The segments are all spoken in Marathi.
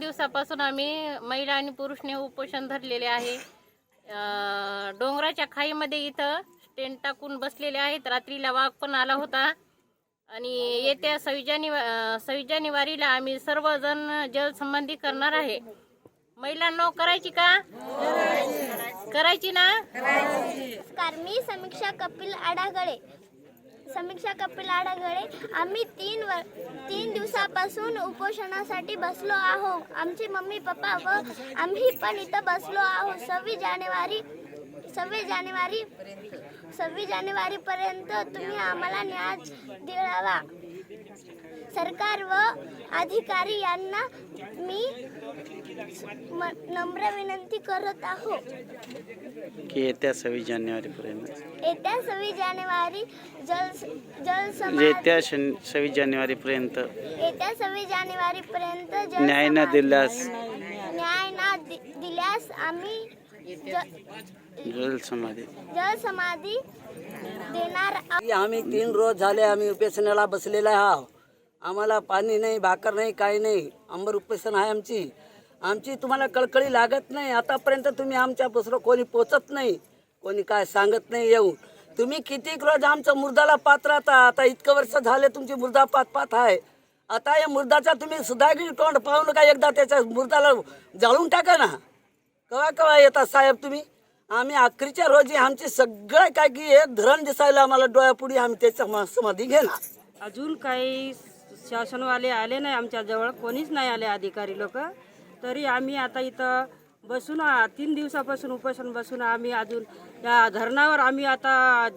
दिवसापासून आम्ही महिला आणि पुरुषने उपोषण धरलेले आहे. अं, डोंगराच्या खाईमध्ये इथं टेंट टाकून बसलेले आहेत. रात्रीला वाघ पण आला होता. आणि येत्या सव्वीस जानेवारी सव्वीस जानेवारीला आम्ही सर्वजण जलसंबंधी करणार आहे. महिलांनो करायची का? करायची. ना? नमस्कार मी समीक्षा कपिल आडागळे समीक्षा कपिल आडागळे आम्ही तीन वर तीन दिवसापासून उपोषणासाठी बसलो आहो आमचे मम्मी पप्पा व आम्ही पण इथं बसलो आहो सव्वीस जानेवारी सव्वीस जानेवारी सव्वीस जानेवारीपर्यंत तुम्ही आम्हाला न्याय द्यावा सरकार व अधिकारी यांना मी नम्र विनंती करत आहो की येत्या सव्वीस जानेवारीपर्यंत. येत्या सव्वीस जानेवारी जल जल म्हणजे समाज येत्या शन सव्वीस जानेवारीपर्यंत. येत्या सव्वीस जानेवारी पर्यंत जल न्याय न समाधी- दिल्यास. न्याय ना दि- दिल्यास आम्ही ज- जल समाधी. जल समाधी देणार आहोत. आम्ही तीन रोज झाले आम्ही उपेशनाला बसलेले आहोत आम्हाला पाणी नाही भाकर नाही काही नाही. अंबर उपेशन आहे आमची. आमची तुम्हाला कळकळी लागत नाही. आतापर्यंत तुम्ही आमच्या दुसरं कोणी पोचत नाही. कोणी काय सांगत नाही येऊन. तुम्ही किती रोज आमचं मुर्दाला पात राहता? आता इतकं वर्ष झाले तुमची मुर्दा पात पात आहे. आता या मुर्दाचा तुम्ही सुधागिरी तोंड पाहू नका. एकदा त्याच्या मुर्दाला जाळून टाका ना. कवा कवा येतात साहेब तुम्ही? आम्ही आखरीच्या रोजी आमचे सगळं काय की एक धरण दिसायला आम्हाला डोळ्यापुढे आम्ही त्याच्या समाधी घेणार. अजून काही शासनवाले आले नाही आमच्याजवळ कोणीच नाही आले अधिकारी लोक. तरी आम्ही आता इथं बसून आ- तीन दिवसापासून उपोषण बसून आम्ही अजून या धरणावर आम्ही आता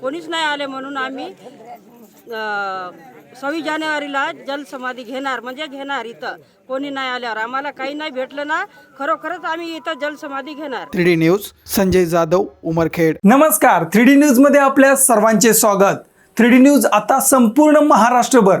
कोणीच नाही आले म्हणून आम्ही सव्वीस जानेवारीला जलसमाधी घेणार म्हणजे घेणार इथं. कोणी नाही आल्यावर. आम्हाला काही नाही भेटलं ना खरोखरच आम्ही इथं जलसमाधी घेणार. Three D news Sanjay Jadhav Umarkhed. नमस्कार. थ्री डी न्यूजमध्ये आपल्या सर्वांचे स्वागत. थ्री डी न्यूज आता संपूर्ण महाराष्ट्रभर.